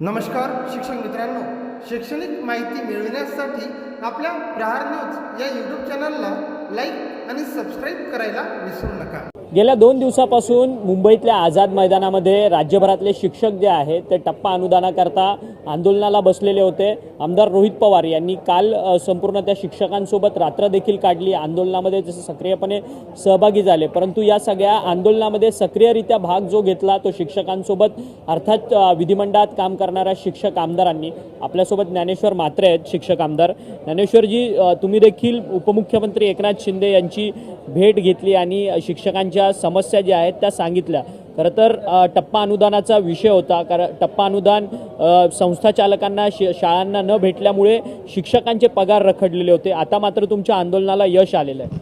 नमस्कार शिक्षक मित्रांनो. शैक्षणिक माहिती मिळविण्यासाठी आपल्या प्रहार न्यूज या यूट्यूब चॅनलला लाईक आणि सबस्क्राईब करायला विसरू नका. गेल्या दोन दिवसापासून मुंबईतल्या आझाद मैदानामध्ये राज्यभरातले शिक्षक जे आहेत ते टप्पा अनुदानाकरता आंदोलनाला बसलेले होते. आमदार रोहित पवार यांनी काल संपूर्ण त्या शिक्षकांसोबत रात्र देखील काढली. आंदोलनामध्ये जसं सक्रियपणे सहभागी झाले. परंतु या सगळ्या आंदोलनामध्ये सक्रियरित्या भाग जो घेतला तो शिक्षकांसोबत अर्थात विधिमंडळात काम करणाऱ्या शिक्षक आमदारांनी आपल्यासोबत ज्ञानेश्वर मात्रे आहेत शिक्षक आमदार. ज्ञानेश्वरजी तुम्ही देखील उपमुख्यमंत्री एकनाथ शिंदे यांची भेट घेतली आणि शिक्षकांच्या समस्या ज्या आहेत त्या सांगितल्या. खरं तर टप्पा अनुदानाचा विषय होता. कारण टप्पा अनुदान संस्था चालकांना शि शाळांना न भेटल्यामुळे शिक्षकांचे पगार रखडलेले होते. आता मात्र तुमच्या आंदोलनाला यश आलेलं आहे.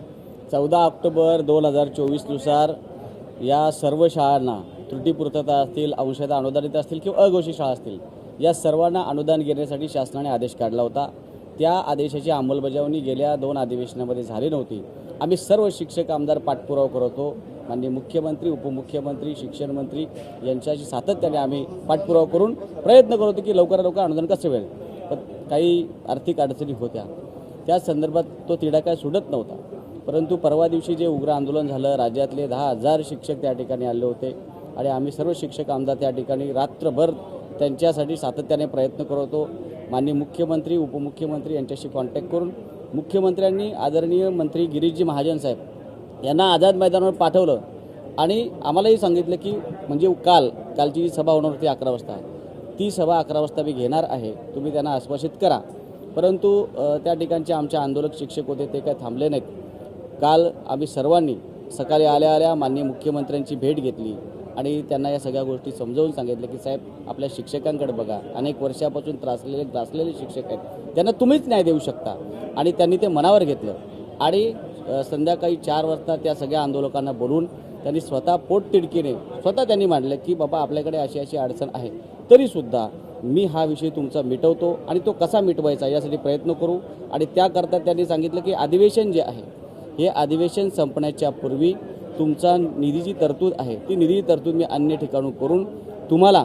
चौदा ऑक्टोबर दोन हजार चोवीसनुसार या सर्व शाळांना त्रुटीपूर्तता असतील अंशतः अनुदानित असतील किंवा अघोषित शाळा असतील या सर्वांना अनुदान घेण्यासाठी शासनाने आदेश काढला होता. त्या आदेशाची अंमलबजावणी गेल्या दोन अधिवेशनामध्ये झाली नव्हती. आम्ही सर्व शिक्षक आमदार पाठपुरावा करतो. माननीय मुख्यमंत्री उपमुख्यमंत्री शिक्षण मंत्री यांच्याशी सातत्याने आम्ही पाठपुरावा करून प्रयत्न करतो की लवकरात लवकर अनुदान कसं मिळेल. पण काही आर्थिक अडचणी होत्या. त्या संदर्भात तो तिढा काय सुटत नव्हता. परंतु परवा दिवशी जे उग्र आंदोलन झालं राज्यातले दहा हजार शिक्षक त्या ठिकाणी आले होते आणि आम्ही सर्व शिक्षक आमदार त्या ठिकाणी रात्रभर त्यांच्यासाठी सातत्याने प्रयत्न करतो माननीय मुख्यमंत्री उपमुख्यमंत्री यांच्याशी कॉन्टॅक्ट करून मुख्यमंत्र्यांनी आदरणीय मंत्री गिरीशजी महाजन साहेब यांना आझाद मैदानावर पाठवलं आणि आम्हालाही सांगितलं की म्हणजे काल कालची जी सभा होणार होती अकरा वाजता ती सभा अकरा वाजता मी घेणार आहे. तुम्ही त्यांना आश्वासित करा. परंतु त्या ठिकाणचे आमचे आंदोलक शिक्षक होते ते काय थांबले नाहीत. काल आम्ही सर्वांनी सकाळी आल्या आल्या माननीय मुख्यमंत्र्यांची भेट घेतली. आणि त्यांना या सगळ्या गोष्टी समजावून सांगितलं की साहेब आपल्या शिक्षकांकडे बघा. अनेक वर्षापासून त्रासलेले त्रासलेले शिक्षक आहेत. त्यांना तुम्हीच न्याय देऊ शकता. आणि त्यांनी ते मनावर घेतलं. आणि संध्याकाळी चार वाजता त्या सगळ्या आंदोलकांना बोलून त्यांनी स्वतः पोटतिडकीने स्वतः त्यांनी मांडलं की बाबा आपल्याकडे अशी अशी अडचण आहे. तरीसुद्धा मी हा विषय तुमचा मिटवतो आणि तो कसा मिटवायचा यासाठी प्रयत्न करू. आणि त्याकरता त्यांनी सांगितलं की अधिवेशन जे आहे हे अधिवेशन संपण्याच्या पूर्वी तुमचा निधीची तरतूद आहे ती निधीची तरतूद मी अन्य ठिकाणून करून तुम्हाला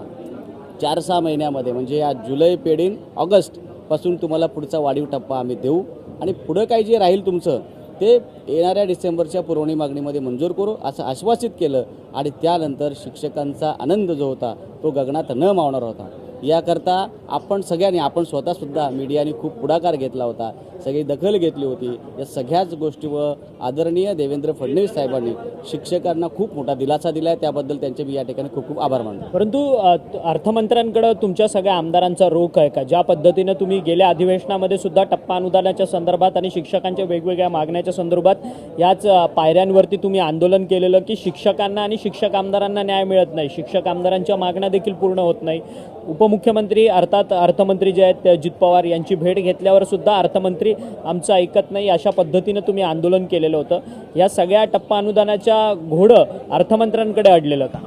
चार सहा महिन्यामध्ये म्हणजे या जुलै पेढीन ऑगस्टपासून तुम्हाला पुढचा वाढीव टप्पा आम्ही देऊ. आणि पुढं काही जे राहील तुमचं ते येणाऱ्या डिसेंबरच्या पुरवणी मागणीमध्ये मंजूर करू असं आश्वासित केलं. आणि त्यानंतर शिक्षकांचा आनंद जो होता तो गगनात न मावणार होता. याकरता आपण सगळ्यांनी आपण स्वतःसुद्धा मीडियाने खूप पुढाकार घेतला होता. सगळी दखल घेतली होती. या सगळ्याच गोष्टीवर आदरणीय देवेंद्र फडणवीस साहेबांनी शिक्षकांना खूप मोठा दिलासा दिला आहे त्याबद्दल त्यांचे मी या ठिकाणी खूप खूप आभार मानतो. परंतु अर्थमंत्र्यांकडं अर्थमंत्र्यांकडे तुमच्या सगळ्या आमदारांचा रोख आहे का? ज्या पद्धतीनं तुम्ही गेल्या अधिवेशनामध्ये सुद्धा टप्पा अनुदानाच्या संदर्भात आणि शिक्षकांच्या वेगवेगळ्या मागण्याच्या संदर्भात याच पायऱ्यांवरती तुम्ही आंदोलन केलेलं की शिक्षकांना आणि शिक्षक आमदारांना न्याय मिळत नाही. शिक्षक आमदारांच्या मागण्या देखील पूर्ण होत नाही. उपमुख्यमंत्री अर्थात अर्थमंत्री जे आहेत अजित पवार यांची भेट घेतल्यावर सुद्धा अर्थमंत्री आमचं ऐकत नाही अशा पद्धतीनं तुम्ही आंदोलन केलेलं होतं. या सगळ्या टप्पा अनुदानाच्या घोडं अर्थमंत्र्यांकडे अडलेलं का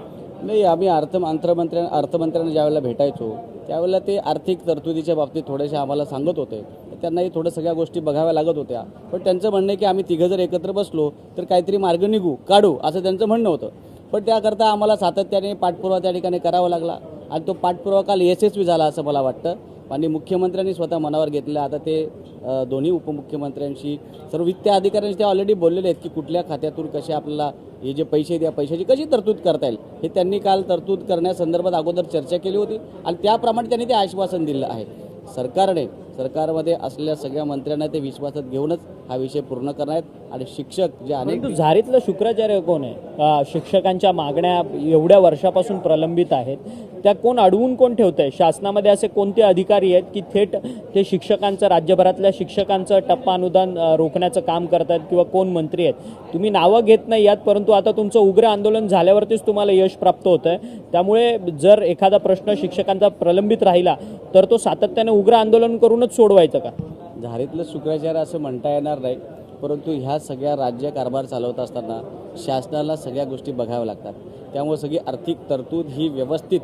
नाही आम्ही अर्थ अर्थमंत्र्या अर्थमंत्र्यांना ज्यावेळेला भेटायचो त्यावेळेला ते आर्थिक तरतुदीच्या बाबतीत थोडेसे आम्हाला सांगत होते. त्यांनाही थोडं सगळ्या गोष्टी बघाव्या लागत होत्या. पण त्यांचं म्हणणं आहे की आम्ही तिघं जर एकत्र बसलो तर काहीतरी मार्ग निघू काढू असं त्यांचं म्हणणं होतं. पण त्याकरता आम्हाला सातत्याने पाठपुरावा त्या ठिकाणी करावा लागला. आणि तो पाठपुरावा काल यशस्वी झाला असं मला वाटतं. आणि मुख्यमंत्र्यांनी स्वतः मनावर घेतलं आता ते दोन्ही उपमुख्यमंत्र्यांशी सर्व वित्त अधिकाऱ्यांशी ते ऑलरेडी बोललेले आहेत की कुठल्या खात्यातून कसे आपल्याला हे जे पैसे द्या पैशाची कशी तरतूद करता येईल? हे त्यांनी काल तरतूद करण्यासंदर्भात अगोदर चर्चा केली होती आणि त्याप्रमाणे त्यांनी ते आश्वासन दिलं आहे. सरकारने सरकारमध्ये असलेल्या सगळ्या मंत्र्यांना ते विश्वासात घेऊनच हा विषय पूर्ण करणार आहेत. आणि शिक्षक जे अनेक झारीतलं शुक्राचार्य कोण आहे? शिक्षकांच्या मागण्या एवढ्या वर्षापासून प्रलंबित आहेत. त्या कोण अडवून कोण ठेवत आहे शासनामध्ये असे कोणते अधिकारी आहेत की थेट ते शिक्षकांचं राज्यभरातल्या शिक्षकांचं टप्पा अनुदान रोखण्याचं काम करतात किंवा कोण मंत्री आहेत? तुम्ही नावं घेत नाही यात परंतु आता तुमचं उग्र आंदोलन झाल्यावरतीच तुम्हाला यश प्राप्त होतं आहे त्यामुळे जर एखादा प्रश्न शिक्षकांचा प्रलंबित राहिला तर तो सातत्याने उग्र आंदोलन करून करूनच सोडवायचं का? झारीतलं शुक्राचार्य असं म्हणता येणार नाही परंतु ह्या सगळ्या राज्य कारभार चालवत असताना शासनाला सगळ्या गोष्टी बघाव्या लागतात. त्यामुळे सगळी आर्थिक तरतूद ही व्यवस्थित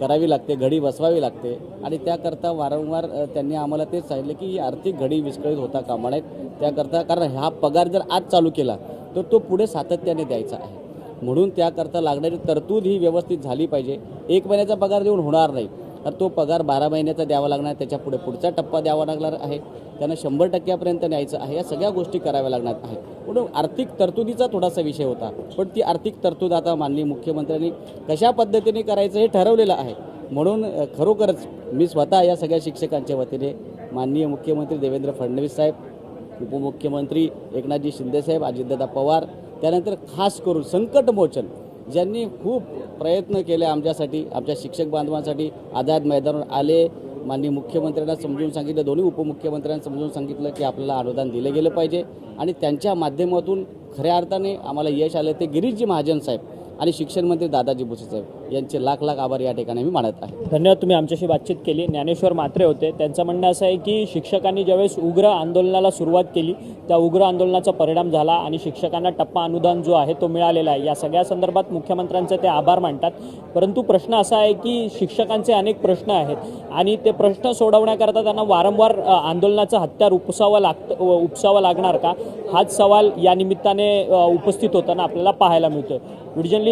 करावी लागते घडी बसवावी लागते. आणि त्याकरता वारंवार त्यांनी आम्हाला तेच सांगितलं की ही आर्थिक घडी विस्कळीत होता कामा नयेत त्याकरता कारण हा पगार जर आज चालू केला तर तो पुढे सातत्याने द्यायचा आहे. म्हणून त्याकरता लागणारी तरतूद ही व्यवस्थित झाली पाहिजे. एक महिन्याचा पगार देऊन होणार नाही. तर तो पगार बारा महिन्याचा द्यावा लागणार त्याच्या पुढे पुढचा टप्पा द्यावा लागणार आहे. त्यांना शंभर टक्क्यापर्यंत न्यायचं आहे या सगळ्या गोष्टी कराव्या लागणार आहे म्हणून आर्थिक तरतुदीचा थोडासा विषय होता पण ती आर्थिक तरतूद आता माननीय मुख्यमंत्र्यांनी कशा पद्धतीने करायचं हे ठरवलेलं आहे. म्हणून खरोखरच मी स्वतः या सगळ्या शिक्षकांच्या वतीने माननीय मुख्यमंत्री देवेंद्र फडणवीस साहेब उपमुख्यमंत्री एकनाथजी शिंदेसाहेब अजितदादा पवार त्यानंतर खास करून संकटमोचन ज्यांनी खूप प्रयत्न केले आमच्यासाठी आमच्या शिक्षक बांधवांसाठी. आझाद मैदानावर आले. माननीय मुख्यमंत्र्यांना समजून सांगितलं दोन्ही उपमुख्यमंत्र्यांना समजून सांगितलं की आपल्याला अनुदान दिलं गेलं पाहिजे. आणि त्यांच्या माध्यमातून खऱ्या अर्थाने आम्हाला यश आलं. ते गिरीशजी महाजन साहेब आणि शिक्षणमंत्री दादाजी भुसे साहेब यांचे लाख लाख आभार या ठिकाणी मी मानत आहे. धन्यवाद तुम्ही आमच्याशी बातचीत केली. ज्ञानेश्वर मात्रे होते. त्यांचं म्हणणं असं आहे की शिक्षकांनी ज्यावेळेस उग्र आंदोलनाला सुरुवात केली त्या उग्र आंदोलनाचा परिणाम झाला आणि शिक्षकांना टप्पा अनुदान जो आहे तो मिळालेला आहे. या सगळ्या संदर्भात मुख्यमंत्र्यांचे ते आभार मानतात. परंतु प्रश्न असा आहे की शिक्षकांचे अनेक प्रश्न आहेत आणि ते प्रश्न सोडवण्याकरता त्यांना वारंवार आंदोलनाचं हत्यार उपसावं लागतं उपसावं लागणार का? हाच सवाल या निमित्ताने उपस्थित होताना आपल्याला पाहायला मिळतो विडजनली